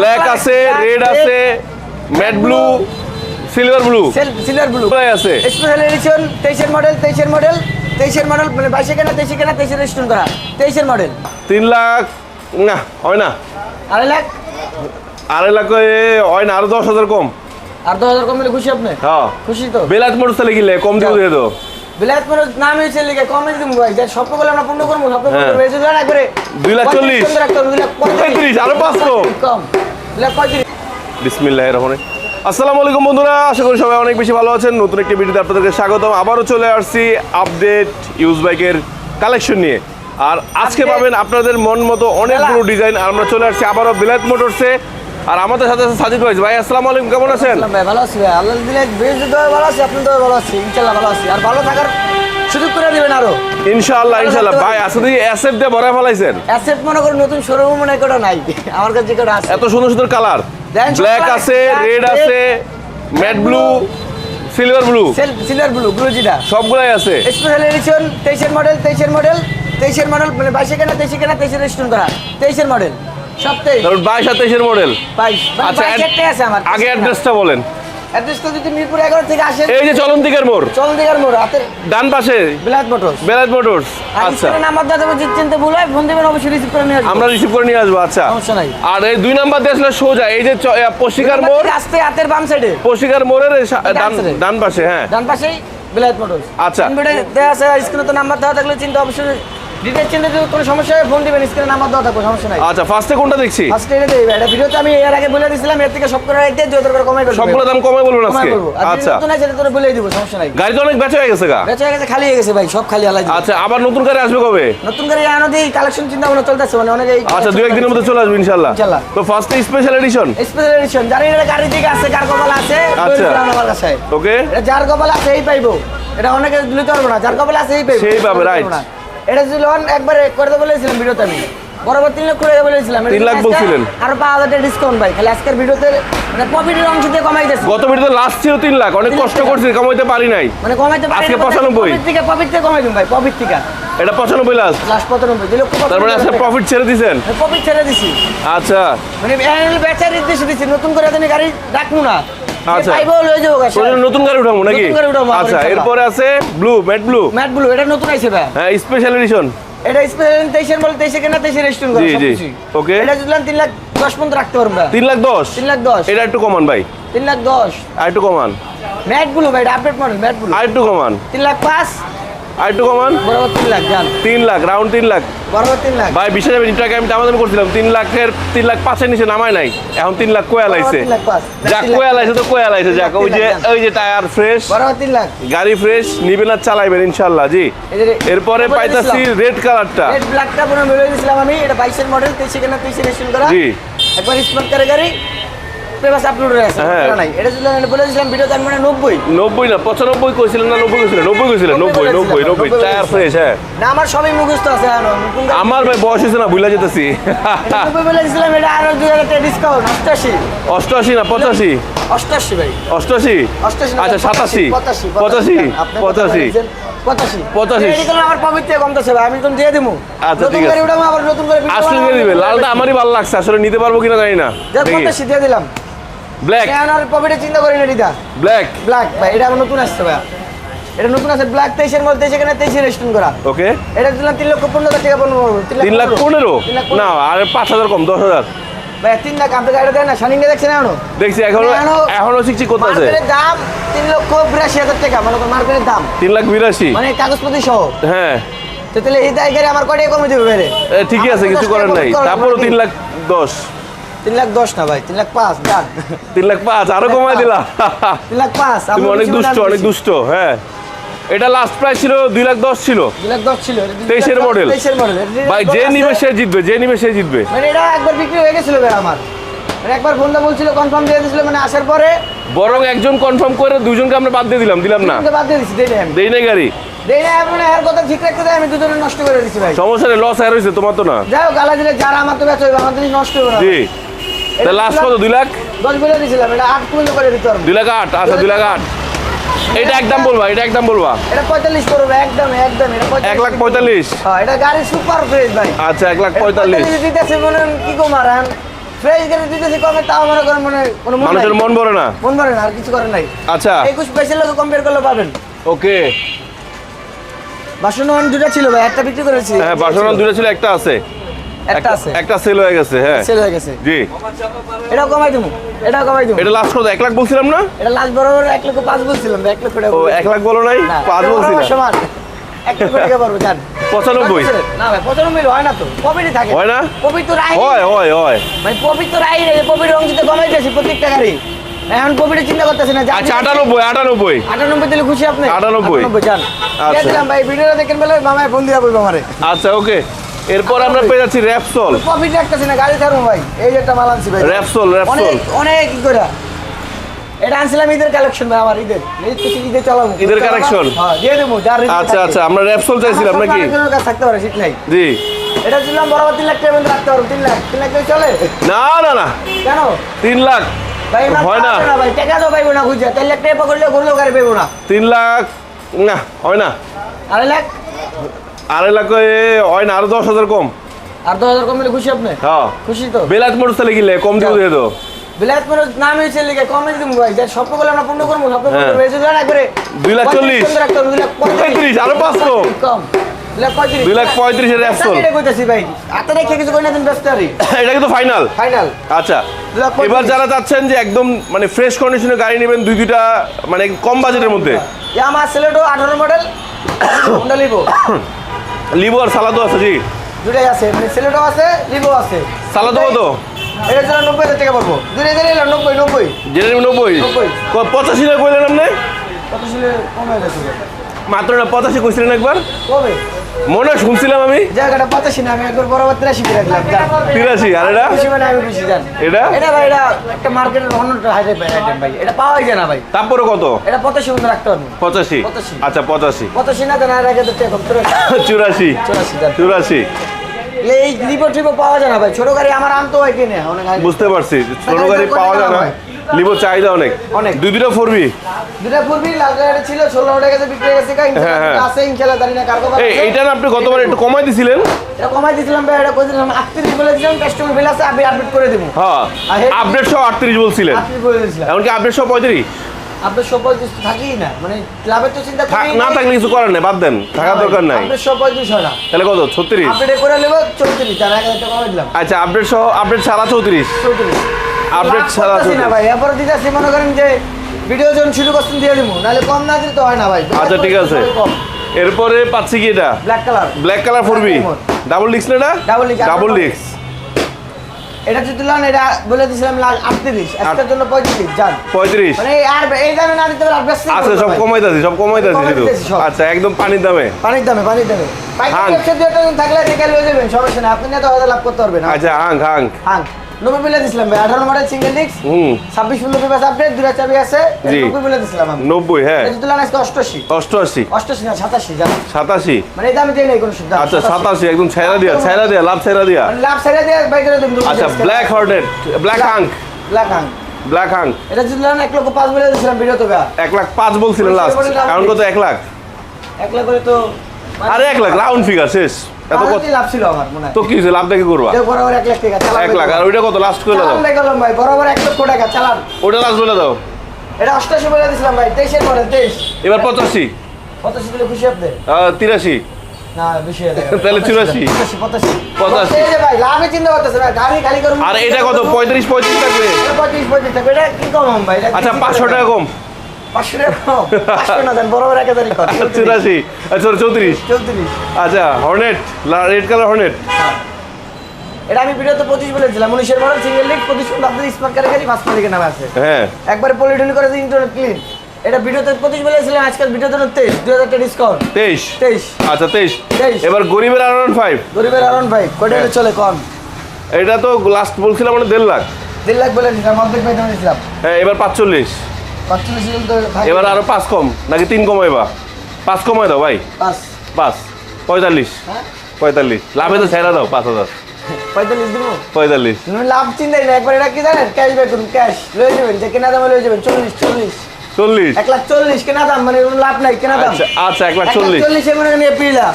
Black আছে red আছে matte blue silver blue silver blue প্রায় আছে. স্পেশাল এডিশন তেইশের মডেল তেইশের মডেল তেইশের মডেল মানে বাইশে কেনা তেইশে কেনা তেইশের রেজিস্ট্রেশন করা। তেইশের মডেল তিন লাখ না হয় না। আড়াই লাখ? আড়াই লাখ এ, হয় না আরও দশ হাজার কম। আর দশ হাজার কম মিলে খুশি আপনি? হ্যাঁ। খুশি তো? বেলাত মোটর কিনলে কম দিয়ে দো বিলাত মানে নাম হয়েছে লিখে কমে দিম ভাই যে স্বপ্ন আমরা পূর্ণ করব স্বপ্ন জন্য একবারে দুই লাখ চল্লিশ। পঁয়ত্রিশ রাখতে হবে, দুই লাখ পঁয়ত্রিশ, আরও পাঁচ কম। বিসমিল্লাহ রহমান আসসালামু আলাইকুম বন্ধুরা আশা করি সবাই অনেক বেশি ভালো আছেন। নতুন একটি ভিডিওতে আপনাদেরকে স্বাগতম। আবারও চলে আসছি আপডেট ইউজ বাইকের কালেকশন নিয়ে। আর আজকে পাবেন আপনাদের মন মতো অনেকগুলো ডিজাইন আর আমরা চলে আসছি আবারও বিলাত মোটরসে আর আমাদের সাথে আছে সাজিদ ভাই। ভাই আসসালামু আলাইকুম কেমন আছেন? ভাই ভালো আছি ভাই। দিলে বেশ ভালো আছি আপনি তো ভালো আছি ইনশাল্লাহ ভালো আছি। আর ভালো থাকার সুযোগ করে দিবেন আরও। ইনশাআল্লাহ ইনশাআল্লাহ। ভাই আসলে অ্যাসেট দিয়ে ভরা ফেলাইছেন? অ্যাসেট মনে করুন নতুন শোরুম মনে করা নাই। আমার কাছে কটা আছে। এত সুন্দর সুন্দর কালার ব্ল্যাক আছে রেড আছে matte blue silver blue silver blue blue যেটা। সবগুলাই আছে। স্পেশাল এডিশন তেইশের মডেল তেইশের মডেল তেইশের মডেল মানে বাইশে কেনা তেইশে কেনা তেইশের রেজিস্ট্রেশন করা। তেইশের মডেল সব তেইশ। তারপর বাইশ আর তেইশের মডেল বাইশ। আচ্ছা বাইশ আছে আমার আগে অ্যাড্রেসটা বলেন। অ্যাড্রেসটা যদি মিরপুর এগারো থেকে আসেন। এই যে চলন্তিকার মোড়। চল দিঘার মোড় হাতের ডান পাশে। বিলাত মোটরস। বেলাত মোটরস আচ্ছা। নাম্বার দাদা চিনতে ভুল হয় ফোন দিবেন অবশ্যই রিসিভ করে নিয়ে আসব। আমরা রিসিভ করে নিয়ে আসব আচ্ছা। সমস্যা নাই। আর এই দুই নাম্বার দিয়ে আসলে সোজা এই যে পশিকার মোড়। আসতে হাতের বাম সাইডে পশিকার মোড়ের ডান পাশে হ্যাঁ। ডান পাশেই বিলাত মোটরস। আচ্ছা। দেওয়া আছে স্ক্রিনে তো নাম্বার দেওয়া থাকলে চিন্তা অবশ্যই ডিটেলস চিনতে যদি কোনো সমস্যা হয় ফোন দিবেন স্ক্রিনে নাম্বার দেওয়া থাকবে সমস্যা নাই। আচ্ছা ফার্স্টে কোনটা দেখছি? ফার্স্ট এটা দেবে এটা ভিডিওতে আমি এর আগে বলে দিয়েছিলাম এর থেকে সব করে দুই হাজার করে কমাই করব সবগুলো দাম কমে বলবেন কমাই আজকে। আচ্ছা। নতুন আছে তোরা বলে দিব সমস্যা নাই। গাড়ি তো অনেক বেচা হয়ে গেছে গা। বেচা হয়ে গেছে খালি হয়ে গেছে ভাই সব খালি আলাই আচ্ছা আবার নতুন গাড়ি আসবে কবে? নতুন করে আনো দিয়ে কালেকশন চিন্তা ভাবনা চলতেছে মানে অনেক আচ্ছা দুই একদিনের মধ্যে চলে আসবে ইনশাল্লাহ ইনশাল্লাহ। তো ফার্স্টে স্পেশাল এডিশন স্পেশাল এডিশন যার এটা গাড়ি দিকে আছে কার কপাল আছে আচ্ছা। আমার কাছে। ওকে যার কপাল আছে এই পাইবো। এটা অনেকে নিতে পারব না যার কপাল আছে এই পাইবো। সেই পাবে, না। এটা যদি লোন একবারে করে দেবো বলেছিলাম ভিডিওতে আমি। বরাবর তিন লক্ষ করে বলেছিলাম। তিন লাখ বলছিলেন। আরও পাঁচ হাজার ডিসকাউন্ট ভাই। খালি আজকের ভিডিওতে মানে প্রফিটের অংশ দিয়ে কমাই দিয়েছে। গত ভিডিওতে লাস্ট ছিল তিন লাখ। অনেক কষ্ট। করছি কমাইতে পারি নাই। মানে কমাইতে পারি আজকে না, মানে 95 প্রফিট থেকে প্রফিট থেকে কমাই দিন ভাই প্রফিট থেকে। এটা পঁচানব্বই লাস্ট লাস্ট পঁচানব্বই। দুই লক্ষ তারপরে আজকে প্রফিট ছেড়ে দিছেন? প্রফিট ছেড়ে দিছি। আচ্ছা। মানে বেচার দিছি। নতুন করে গাড়ি ডাকবো না। আচ্ছা। নতুন গাড়ি উঠাবো নাকি? আচ্ছা এরপরে আছে blue matte blue matte blue এটা নতুন আইছে ভাই। হ্যাঁ স্পেশাল এডিশন এটা স্পেশাল তেইশের বলে তেইশে কেনা তেইশে রেস্টুরেন্ট করে জি, জি। এটা তিন লাখ দশ পর্যন্ত রাখতে পারব আমরা তিন লাখ দশ? তিন লাখ দশ। এটা একটু কমান ভাই। তিন লাখ দশ। আর একটু কমান। ম্যাট ব্লু ভাই আপডেট মডেল ম্যাট ব্লু আর একটু কমান। তিন লাখ পাঁচ। আর একটু কমান। বরাবর তিন লাখ জান। তিন লাখ রাউন্ড তিন লাখ। বরাবর তিন লাখ। ভাই বিশ হাজার টাকা আমি দামাদামি করছিলাম। তিন লাখের তিন লাখ পাঁচের নিচে নামায় নাই। এখন তিন লাখ কোয়া লাইছে। যাক। কোয়া লাইছে তো কোয়া লাইছে যাক ওই যে ওই যে টায়ার ফ্রেশ বরাবর তিন লাখ। গাড়ি ফ্রেশ নিবেন আর চালাইবেন ইনশাল্লাহ জি। এরপরে পাইতাছি রেড কালারটা রেড ব্ল্যাকটা পুরো মিলে দিয়েছিলাম আমি। এটা বাইশের মডেল তেইশে কেনা তেইশে রেস্টুরেন্ট করা। জি। একবার স্মার্ট করে গাড়ি। আপলোড হয়ে আছে হ্যাঁ। নাই। এটা যদি আমি বলে দিয়েছিলাম ভিডিওতে আমি মানে নব্বই। নব্বই না পঁচানব্বই কইছিলেন না নব্বই কইছিলেন? নব্বই কইছিলেন বলেছিলাম, টায়ার ফ্রেশ হ্যাঁ না আমার সবই মুখস্থ আছে এখনও। নতুন আমার ভাই বয়স হয়েছে না যেতেছি। এটা নব্বই বলে এটা আরও টাকা ডিসকাউন্ট না পঁচাশি? অষ্টাশি ভাই। অষ্টআশি অষ্টাশি না, আচ্ছা সাতাশি? পঁচাশি পঁচাশি। আপনি কত পঁচাশি? বলেছেন? পঁচাশি। পঁচাশি। এই এগুলো আমার প্রফিট কমতেছে ভাই আমি তো দিয়ে দিবো আচ্ছা, ঠিক আছে। আবার নতুন করে আসলে দিয়ে দিবে লালটা আমারই ভালো লাগছে। আসলে নিতে পারব কিনা জানি না। দিয়ে দিলাম। ব্ল্যাক চিন্তা করি না দিদা ব্ল্যাক ব্ল্যাক ভাই এটা নতুন আসছে ভাই এটা নতুন আছে ব্ল্যাক তেইশের মধ্যে তেইশে রেস্টুরেন্ট করা। ওকে এটা দিলাম তিন লক্ষ পনেরো হাজার টাকা পনেরো। তিন লাখ পনেরো। না আর পাঁচ হাজার কম দশ হাজার। ভাই তিন লাখ আপনি গাড়িটা দেন না শানিংয়ে দেখছেন এখনও? দেখছি এখনও এখনো- এখনও চিকচিক আছে। দাম তিন লক্ষ বিরাশি হাজার টাকা মানে মার্কেটের দাম। তিন লাখ বিরাশি? মানে কাগজপত্র সহ। হ্যাঁ। তো তাহলে এই দায় গাড়ি আমার কটাই কমে দেবে ঠিকই আছে কিছু করার নাই। তারপরও তিন লাখ দশ। তিন লাখ দশ না ভাই তিন লাখ পাঁচ তিন লাখ পাঁচ আরও কমাই পাঁচ। দিলা তিন লাখ পাঁচ তুমি অনেক দুষ্ট অনেক দুষ্ট হ্যাঁ। এটা লাস্ট প্রাইস ছিল দুই লাখ দশ ছিল। তেইশের মডেল ভাই যে নিবে সে জিতবে যে নিবে সে জিতবে। মানে এটা একবার বিক্রি হয়ে গেছিল ভাই আমার। মানে একবার ফোনটা বলছিল কনফার্ম দিয়ে দিয়েছিল মানে আসার পরে বরং একজন কনফার্ম করে দুজনকে আমরা বাদ দিয়ে দিলাম দিলাম না। বাদ দিয়ে দেই গাড়ি। দেই এর কথা ঠিক রাখতে আমি দুজনে নষ্ট করে ভাই। সমস্যা নেই লস আর তোমার তো না। যাই গালা দিলে যারা আমার তো বেচা হইবে আমার নষ্ট হবে জি। তা লাস্ট কত? দুই লাখ? দশ বলে দিয়েছিলাম এটা আট পর্যন্ত করে দিতে পারব দুই লাখ আট আচ্ছা দুই লাখ আট। এটা একদম বলবা এটা একদম বলবা। এটা পঁয়তাল্লিশ করবে একদম একদম এটা এক লাখ পঁয়তাল্লিশ? হ্যাঁ, এটা গাড়ি সুপার ফ্রেশ ভাই। আচ্ছা লাখ দিতেছে মনে কি কো মারান? ফ্রেশ গাড়ি দিতেছি কমে তাও মনে করেন মনে কোনো মন মানুষের মন ভরে না? মন ভরে না আর কিছু করেন নাই। আচ্ছা। একুশ পয়সা লোক কম্পেয়ার করলে পাবেন। ওকে। দুটা ছিল ভাই একটা বিক্রি করেছি। হ্যাঁ দুটো ছিল একটা আছে। একটা আছে। একটা সেল হয়ে গেছে হ্যাঁ। সেল হয়ে গেছে। জি। এটাও কমাই দেবো এটাও কমাই দেবো এটা লাস্ট কত এক লাখ বলছিলাম না? এটা লাস্ট বরাবর এক লক্ষ পাঁচ বলছিলাম এক লক্ষ টাকা ও এক লাখ বলো নাই? না, পাঁচ বলছি না সমান। এক লক্ষ টাকা পারব জান। পঁচানব্বই। না ভাই পঁচানব্বই হয় না তো। থাকে। হয় না? প্রফিট তো রাই হয় হয় হয়। মানে তো রাই রে প্রফিট অংশ তো কমাইতেছি প্রত্যেকটা গাড়ি। এখন প্রফিটের চিন্তা করতেছি না আচ্ছা আটানব্বই আটানব্বই। আটানব্বই দিলে খুশি আপনি? 98 জান। আচ্ছা। ভাই ভিডিওটা দেখেন বলে মামায় ফোন দিয়ে বলব আমারে। আচ্ছা ওকে এরপর আমরা পেয়ে যাচ্ছি র্যাপসল প্রফিট রাখতেছি না? গাড়ি ছাড়বো ভাই। এই যে একটা মাল আনছি ভাই। র্যাপসল র্যাপসল অনেক অনেক ই করে এটা আনছিলাম ঈদের কালেকশন ভাই আমার ঈদের। ঈদ কিছু ঈদে চালাবো। ঈদের collection? হ্যাঁ দিয়ে দেবো যার আচ্ছা আচ্ছা আমরা র্যাপসল চাইছিলাম নাকি? থাকতে পারে ঠিক নাই। জি। এটা ছিলাম বরাবর তিন লাখ টাকা রাখতে পারব তিন লাখ। তিন লাখ চলে? না না না। কেন? তিন লাখ। ভাই হয় না। না ভাই টাকা তো পাইবো না খুঁজে। তিন লাখ টাকা পকড়লে ঘুরলেও গাড়ি পাইবো না। তিন লাখ না হয় না। আড়াই লাখ? আড়াই লাখ হয় না আরও দশ হাজার কম। আর দশ হাজার কমলে খুশি আপনি? হ্যাঁ। খুশি তো? বেলাত মোটর সাইকেল কিনলে কম দিব দিয়ে তো। বিলাত মানে নাম হয়েছে লিখে কমে দিবো ভাই যে স্বপ্ন করলে আমরা পূর্ণ করব স্বপ্ন হ্যাঁ। করব এই না করে দুই লাখ চল্লিশ। পঁয়ত্রিশ রাখতে হবে, দুই লাখ পঁয়ত্রিশ, আরও পাঁচ কম। কম লাখ পঁয়ত্রিশ। দুই লাখ। এটা কইতাছি ভাই। রেখে কিছু কই না দিন ব্যস্ত আরি। এটা কিন্তু ফাইনাল। ফাইনাল। আচ্ছা। এবার যারা চাচ্ছেন যে একদম মানে ফ্রেশ কন্ডিশনে গাড়ি নেবেন দুই দুইটা মানে কম বাজেটের মধ্যে। আমার সিলেটো আঠারো মডেল হোন্ডা লিভো লিবো আর সালাদও আছে জি। দুটাই আছে মানে সিলেটো আছে লিভো আছে। সালাদো কত? এটা ছিল নব্বই হাজার টাকা হাজার এলো নব্বই নব্বই। জেনে নব্বই। পঁচাশি টাকা কইলেন আপনি? কত কমে গেছে মাত্র পঁচাশি কইছিলেন একবার? কবে? মনে শুনছিলাম আমি। জায়গাটা পাতাছি না আমি একবার বরাবর তিরাশি করে দিলাম তিরাশি আর এটা? খুশি মানে আমি খুশি জান। এটা? এটা ভাই এটা একটা মার্কেটের অন্য হাইটে আইটেম ভাই এটা পাওয়াই যায় না ভাই। তারপরে কত? এটা পঁচাশি মধ্যে রাখতে পারব। পঁচাশি। আচ্ছা পঁচাশি। পঁচাশি না দেন আর আগে তো টেকম চুরাশি। চুরাশি জান। চুরাশি। এই লিপো টিপো পাওয়া যায় না ভাই। ছোট গাড়ি আমার আনতে হয় কিনে অনেক বুঝতে পারছি। ছোট গাড়ি পাওয়া যায় না? লিবো চাহিদা অনেক। অনেক। দুই দুটো ফোরবি? দুটা পূর্বই লাল ছিল ষোলো টাকা গেছে বিক্রি হয়ে গেছে কা, হ্যাঁ, হ্যাঁ। আছে ইনশাল্লাহ জানি না কার্গো এই এইটা না আপনি গতবার একটু কমাই দিছিলেন? এটা কমাই দিয়েছিলাম ভাই এটা কইছিলাম আটত্রিশ বলে দিয়েছিলাম কাস্টমার বিল আছে আমি আপডেট করে দেবো। হ্যাঁ আপডেট সহ আটত্রিশ বলছিলেন। আটত্রিশ বলে দিয়েছিলাম। এমনকি আপডেট সহ পঁয়ত্রিশ। আপনার সব পঁয়ত্রিশ থাকেই না মানে ক্লাবের তো চিন্তা থাক- করি না থাকলে কিছু করার নেই বাদ দেন থাকার দরকার নাই। আপনার সব পঁয়ত্রিশ হয় না। তাহলে কত ছত্রিশ? আপডেট করে নেব চৌত্রিশ তার এক হাজার টাকা কমাই দিলাম। আচ্ছা আপডেট সহ আপডেট ছাড়া চৌত্রিশ। চৌত্রিশ। আপডেট ছাড়া না ভাই এরপরে দিতেছি মনে করেন যে ভিডিও যখন শুরু করছেন দিয়ে দিব নাহলে কম না দিলে তো হয় না ভাই। আচ্ছা ঠিক আছে। এরপরে পাচ্ছি কি এটা? Black colour black colour ফোরবি। Double disc না এটা? Double disc, double. ডিস্ক এটা যদি লন এটা বলে দিয়েছিলাম লাল আটত্রিশ আজকের জন্য পঁয়ত্রিশ যান। পঁয়ত্রিশ। মানে আর এই দামে না দিতে পারলে আর বেশি আচ্ছা সব কমাইতেছি সব কমাইতেছি কমাই শুধু। আচ্ছা একদম পানির দামে। পানির দামে পানির দামে। পাইকারি ব্যবসা দু দিন থাকলে দেখে লয়ে যাবেন সমস্যা নেই। আপনি না তো হয়তো লাভ করতে পারবেন আচ্ছা হাং হাং হাং নব্বই মিলে দিছিলাম ভাই আঠারো মডেল সিঙ্গেল ডিস্ক হুম ছাব্বিশ পনেরো পেপার আপডেট দুটা চাবি আছে। নব্বই মিলে দিছিলাম আমি। নব্বই হ্যাঁ। এটা তুলনা আজকে অষ্টআশি। অষ্টআশি। অষ্টআশি না সাতাশি সাতাশি। মানে এই দামে দিয়ে নেই কোনো সুবিধা। আচ্ছা সাতাশি একদম ছেড়া দিয়া ছেড়া দিয়া লাভ ছেড়া দিয়া। মানে লাভ ছেড়ে দিয়ে বাই করে দেবেন আচ্ছা ব্ল্যাক হার্টেড ব্ল্যাক হাং ব্ল্যাক হাং ব্ল্যাক হাং এটা নেন এক লক্ষ পাঁচ মিলে দিয়েছিলাম ভিডিও তো গা এক লাখ পাঁচ বলছিলেন লাস্ট এখন কত? এক লাখ। এক লাখ করে তো আরে এক লাখ রাউন্ড ফিগার শেষ। এত কত? লাভ ছিল আমার মনে তো কি করবা? বরাবর লাখ টাকা চালান এক লাখ। আর ওইটা কত? লাস্ট করে দাও। চালান দেখালাম ভাই বরাবর এক লক্ষ টাকা চালান। ওটা লাস্ট বলে দাও। এটা অষ্টাশি বলে দিয়েছিলাম ভাই তেইশের মডেল তেইশ। এবার দিলে খুশি আপনি? না বেশি তাহলে ভাই লাভে চিন্তা করতেছে না গাড়ি খালি করুন। আর এটা কত? থাকবে। থাকবে। এটা কি কম ভাই? আচ্ছা কি পাঁচশো করে? টাকা কম। চুরাশি। আচ্ছা চৌত্রিশ। চৌত্রিশ। আচ্ছা হর্নেট রেড কালার হর্নেট এটা আমি ভিডিওতে পঁচিশ বলেছিলাম উনিশের সিঙ্গেল পঁচিশ মডেল আপনাদের স্মার্ট কারের গাড়ি পাঁচ মালিকের নামে আছে। হ্যাঁ। একবারে করে ইন্টারনেট ক্লিন এটা ভিডিওতে পঁচিশ বলেছিলাম আজকাল ভিডিওতে তেইশ দুই হাজার ডিসকাউন্ট তেইশ? তেইশ। আচ্ছা তেইশ। তেইশ। এবার গরিবের আর ফাইভ গরিবের আরন ভাই কয়টা চলে কম? এটা তো লাস্ট বলছিলাম মানে দেড় লাখ। দেড় লাখ বলে দিলাম অর্ধেক পাইতে দিয়েছিলাম। হ্যাঁ এবার পাঁচচল্লিশ। এবার আরও পাঁচ কম নাকি তিন কমাইবা পাঁচ কমাই দাও ভাই। পাঁচ। পঁয়তাল্লিশ। হ্যাঁ? পঁয়তাল্লিশ। লাভে তো ছেড়া দাও পাঁচ হাজার। পঁয়তাল্লিশ দিব? পঁয়তাল্লিশ। লাভ চিন্তাই না একবার এটা কি জানেন? ক্যাশ ব্যাক করুন ক্যাশ। লয়ে যাবেন যে কেনা দামে লয়ে যাবেন চল্লিশ চল্লিশ। চল্লিশ। এক লাখ চল্লিশ কেনা দাম মানে লাভ নাই কেনা দাম। আচ্ছা আচ্ছা এক লাখ চল্লিশ। চল্লিশ এমন এপ্রিলা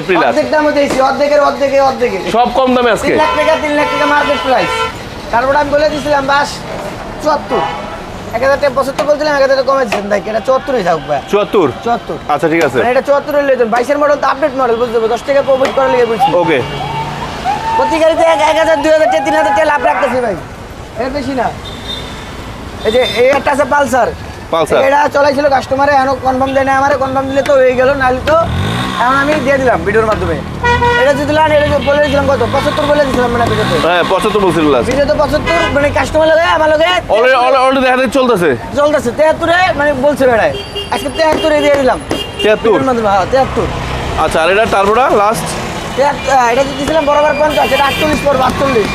এপ্রিল অর্ধেক দামে দিয়েছি অর্ধেকের অর্ধেকে অর্ধেকে সব কম দামে আজকে? তিন লাখ টাকা তিন লাখ টাকা মার্কেট প্রাইস তারপরে আমি বলে দিয়েছিলাম বাস চুয়াত্তর। এক হাজার টাকা পঁচাত্তর বলছিলাম এক হাজার কমে দিচ্ছেন দেখ এটা চুয়াত্তরই থাকুক ভাই। চুয়াত্তর? চুয়াত্তর। আচ্ছা ঠিক আছে। এটা চুয়াত্তর হলে বাইশের মডেল তো আপডেট মডেল বুঝতে পারব দশ টাকা প্রফিট করার লেগে বুঝছি ওকে। প্রতি গাড়িতে এক এক হাজার দুই হাজার টাকা তিন হাজার টাকা লাভ রাখতেছি ভাই। এর বেশি না। এই যে এই একটা আছে পালসার। পালসার। এটা চলাইছিল কাস্টমারে এখন কনফার্ম দেয় না আমার কনফার্ম দিলে তো হয়ে গেল নাহলে তো এখন আমি দিয়ে দিলাম ভিডিওর মাধ্যমে। এটা যদি দিলাম এটা বলে দিয়েছিলাম কত? পঁচাত্তর বলে দিয়েছিলাম মানে ভিডিওতে। হ্যাঁ পঁচাত্তর বলছিল লাস্ট ভিডিওতে পঁচাত্তর মানে কাস্টমার লগে আমার লগে অলরেডি অলরেডি দেখা যাচ্ছে চলতেছে। চলতেছে তেহাত্তরে মানে বলছে বেড়ায় আজকে তেহাত্তরে দিয়ে দিলাম। তিয়াত্তর ভিডিওর মাধ্যমে হ্যাঁ তেহাত্তর। আচ্ছা আর এটা টার্বোটা লাস্ট এটা যে দিয়েছিলাম বরাবর পঞ্চাশ এটা আটচল্লিশ পড়ব আটচল্লিশ।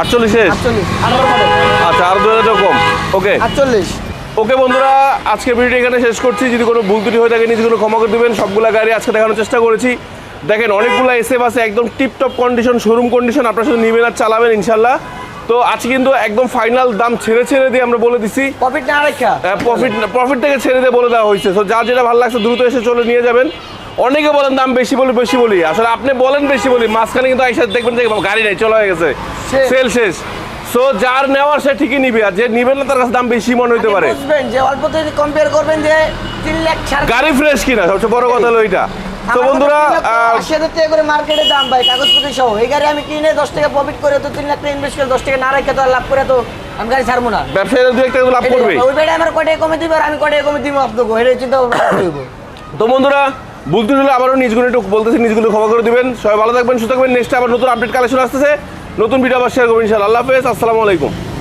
আটচল্লিশ শেষ? আটচল্লিশ আঠারো আচ্ছা আর দু হাজার টাকা কম। ওকে আটচল্লিশ। ওকে বন্ধুরা আজকে ভিডিওটি এখানে শেষ করছি। যদি কোনো ভুল ত্রুটি হয়ে থাকে নিজে কোনো ক্ষমা করে দেবেন। সবগুলা গাড়ি আজকে দেখানোর চেষ্টা করেছি। দেখেন অনেকগুলো এসএফ আছে একদম টিপটপ কন্ডিশন শোরুম কন্ডিশন আপনার সাথে নিবেন আর চালাবেন ইনশাল্লাহ তো আজকে কিন্তু একদম ফাইনাল দাম ছেড়ে ছেড়ে দিয়ে আমরা বলে দিছি। প্রফিট না রেখা? প্রফিট প্রফিট থেকে ছেড়ে দিয়ে বলে দেওয়া হয়েছে। তো যার যেটা ভালো লাগছে দ্রুত এসে চলে নিয়ে যাবেন। অনেকে বলেন দাম বেশি বলি বেশি বলি। আসলে আপনি বলেন বেশি বলি। মাঝখানে কিন্তু আইসা দেখবেন যে গাড়ি নেই চলে হয়ে গেছে। সেল শেষ। সো যার নেওয়ার সে ঠিকই নিবে আর যে নিবেন না তার কাছে দাম বেশি মনে হতে পারে। বুঝবেন যে অল্প কম্পেয়ার করবেন যে তিন লাখ গাড়ি ফ্রেশ কিনা সবচেয়ে বড় কথা হলো এইটা। তো বন্ধুরা করে মার্কেটে দাম ভাই কাগজপত্র সহ। এই গাড়ি আমি কিনে দশ টাকা প্রফিট করে তো তিন লাখ টাকা ইনভেস্ট করে দশ টাকা না রেখে তো লাভ করে তো আমি গাড়ি ছাড়বো না। ব্যবসায়ীরা দু একটা লাভ করবে। ওই বেড়ে আমার কটাই কমে দিবে আর আমি কটাই কমে দিব আপনাকে? এটা চিন্তা তো বন্ধুরা বলতে হলে আবারও নিজগুলো একটু বলতেছি নিজগুলো ক্ষমা করে দিবেন। সবাই ভালো থাকবেন সুস্থ থাকবেন। নেক্সট আবার নতুন আপডেট কালেকশন আসতেছে। নতুন ভিডিও আবার শেয়ার করবেন ইনশাআল্লাহ। আল্লাহ হাফেজ আসসালামু আলাইকুম।